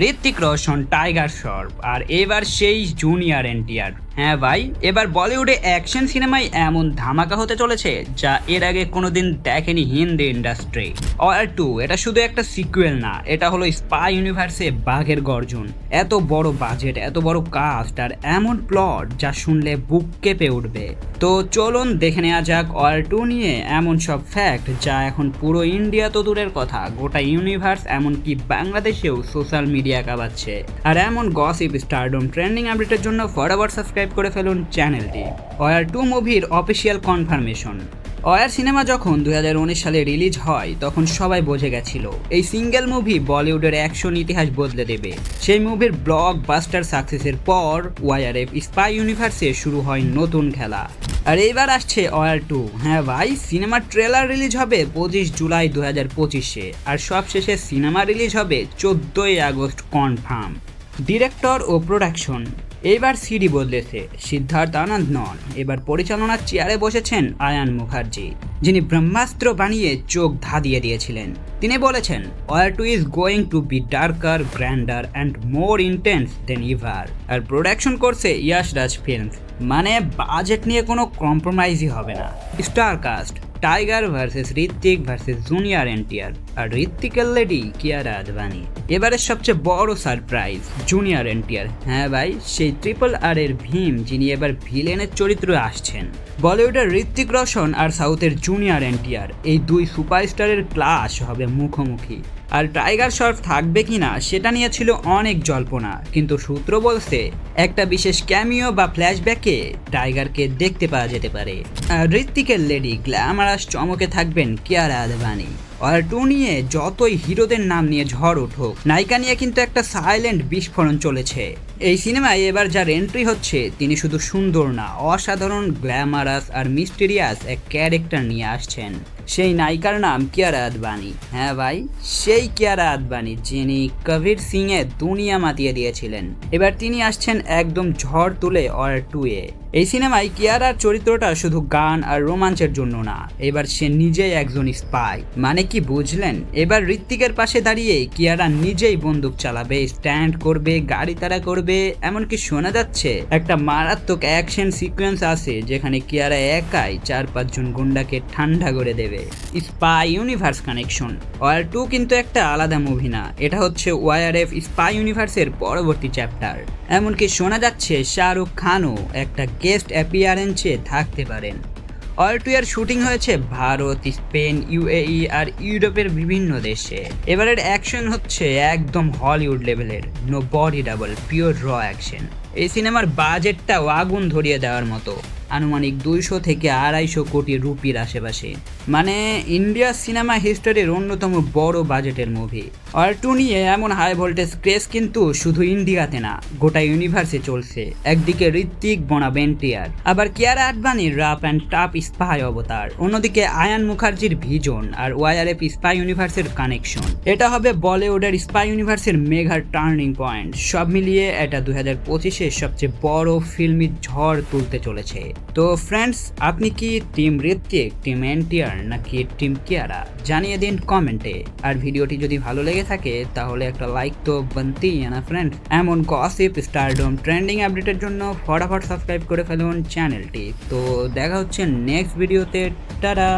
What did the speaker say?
ঋত্বিক রোশন, টাইগার শ্রফ আর এবার সেই জুনিয়র এনটিআর। হ্যাঁ ভাই, এবার বলিউডে অ্যাকশন সিনেমায় এমন ধামাকা হতে চলেছে যা এর আগে কোনোদিন দেখেনি হিন্দি ইন্ডাস্ট্রি। আর টু, এটা শুধু একটা সিকুয়েল না, এটা হলো স্পাই ইউনিভার্সে বাঘের গর্জন। এত বড় বাজেট, এত বড় কাস্ট আর এমন প্লট যা শুনলে বুক কেঁপে উঠবে। তো চলুন দেখে নেওয়া যাক অয়ার টু নিয়ে এমন সব ফ্যাক্ট যা এখন পুরো ইন্ডিয়া তো দূরের কথা, গোটা ইউনিভার্স এমনকি বাংলাদেশেও সোশ্যাল মিডিয়া কাবাচ্ছে আর এমন গসিপ স্টারডম ট্রেন্ডিং আপডেটের জন্য ফরওয়ার্ড সাবস্ক্রাইব করে ফেলুন চ্যানেলটি। অয়ার টু মুভির অফিসিয়াল কনফার্মেশন অয়ার সিনেমা যখন দুই হাজার উনিশ সালে রিলিজ হয়, তখন সবাই বোঝে গেছিল, এই সিঙ্গেল মুভি বলিউডের অ্যাকশন ইতিহাস বদলে দেবে। সেই মুভির ব্লক বাস্টার সাকসেসের পর ওয়াইআরএফ স্পাই ইউনিভার্সে শুরু হয় নতুন খেলা। আর এইবার আসছে অয়ার টু। হ্যাঁ ভাই, সিনেমার ট্রেলার রিলিজ হবে পঁচিশ জুলাই দু হাজার পঁচিশে, আর সবশেষে সিনেমা রিলিজ হবে চোদ্দোই আগস্ট কনফার্ম ডিরেক্টর ও প্রোডাকশন এবার সিডি বদলেছে। সিদ্ধার্থ আনন্দ নন। এবার পরিচালনার চেয়ারে বসেছেন আয়ান মুখার্জি, যিনি ব্রহ্মাস্ত্র বানিয়ে চোখ ধাঁধিয়ে দিয়েছিলেন। তিনি বলেছেন War two is going to be darker grander and more intense then ever R production করছে ইয়াশ রাজ ফিল্মস মানে বাজেট নিয়ে কোনো কম্প্রোমাইজই হবে না। Star cast Tiger versus Hrithik versus junior NTR আর ঋত্বিকের লেডি কিয়ারা আদবানি এবারের সবচেয়ে বড় সারপ্রাইজ জুনিয়র এনটিআর হ্যাঁ ভাই, সেই ট্রিপল আর এর ভীম যিনি এবার ভিলেনের চরিত্রে আসছেন। বলিউডের ঋত্বিক রোশন আর সাউথের জুনিয়র এনটিআর এই দুই সুপারস্টারের ক্লাস হবে মুখোমুখি। আর টাইগার শর্ফ থাকবে কিনা সেটা নিয়ে ছিল অনেক জল্পনা। কিন্তু সূত্র বলছে, একটা বিশেষ ক্যামিও বা ফ্ল্যাশব্যাকে টাইগারকে দেখতে পাওয়া যেতে পারে। ঋত্বিকের লেডি গ্ল্যামারাস চমকে থাকবেন কিয়ারা আদবানি আর টু নিয়ে যতই হিরোদের নাম নিয়ে ঝড় উঠুক, নায়িকা নিয়ে কিন্তু একটা সাইলেন্ট বিস্ফোরণ চলেছে। এই সিনেমায় এবার যার এন্ট্রি হচ্ছে, তিনি শুধু সুন্দর না, অসাধারণ গ্ল্যামারাস আর মিস্টেরিয়াস এক ক্যারেক্টার নিয়ে আসছেন। সেই নায়িকার নাম কিয়ারা আদবানি। হ্যাঁ ভাই, সেই কিয়ারা আদবানি যিনি কবির সিং এ দুনিয়া মাতিয়ে দিয়েছিলেন। এবার তিনি আসছেন একদম ঝড় তুলে অর টু এ এই সিনেমায় কিয়ারার চরিত্রটা শুধু গান আর রোমাঞ্চের জন্য না, এবার সে নিজেই একজন স্পাই। মানে কি বুঝলেন? এবার ঋত্বিকের পাশে দাঁড়িয়ে কিয়ারা নিজেই বন্দুক চালাবে, স্ট্যান্ড করবে, গাড়ি তাড়া করবে, এমনকি শোনা যাচ্ছে একটা মারাত্মক অ্যাকশন সিকোয়েন্স আছে যেখানে কিয়ারা একাই চার পাঁচজন গুন্ডাকে ঠান্ডা করে দেবে। Spy universe connection War two কিন্তু একটা আলাদা মুভি না। এটা হচ্ছে ওয়াইআরএফ স্পাই ইউনিভার্সের পরবর্তী চ্যাপ্টার এমনকি শোনা যাচ্ছে শাহরুখ খানও একটা গেস্ট অ্যাপিয়ারেন্সে থাকতে পারেন। অল টু এর শুটিং হয়েছে ভারত, স্পেন ইউএই আর ইউরোপের বিভিন্ন দেশে। এবারের অ্যাকশন হচ্ছে একদম হলিউড লেভেলের no body double pure raw action এই সিনেমার বাজেটটাও আগুন ধরিয়ে দেওয়ার মতো। আনুমানিক দুইশো থেকে আড়াইশো কোটি রুপির আশেপাশে। মানে ইন্ডিয়া সিনেমা হিস্টোরির অন্যতম বড় বাজেটের মুভি আর টু নিয়ে এমন হাই ভোল্টেজ ক্রেস কিন্তু শুধু ইন্ডিয়াতে না, গোটা ইউনিভার্সে চলছে। একদিকে ঋত্বিক বনাম এনটিআর আবার কিয়ারা আডবানির রাপ অ্যান্ড টাপ স্পাই অবতার। অন্যদিকে আয়ান মুখার্জির ভিজন আর ওয়াইআরএফ স্পাই ইউনিভার্সের কানেকশন এটা হবে বলিউডের স্পাই ইউনিভার্সের মেঘার টার্নিং পয়েন্ট সব মিলিয়ে এটা দুই হাজার পঁচিশের সবচেয়ে বড় ফিল্মি ঝড় তুলতে চলেছে। তো ফ্রেন্ডস আপনি কি টিম ঋত্বিক টিম এনটিআর নাকি টিম কেয়ারা? জানিয়ে দিন কমেন্টে আর ভিডিওটি যদি ভালো লেগে থাকে, তাহলে একটা লাইক তো বানতেই না ফ্রেন্ড এমন কসিপ স্টারডম ট্রেন্ডিং আপডেটের জন্য ফটাফট সাবস্ক্রাইব করে ফেলুন চ্যানেলটি তো দেখা হচ্ছে নেক্সট ভিডিওতে টাটা!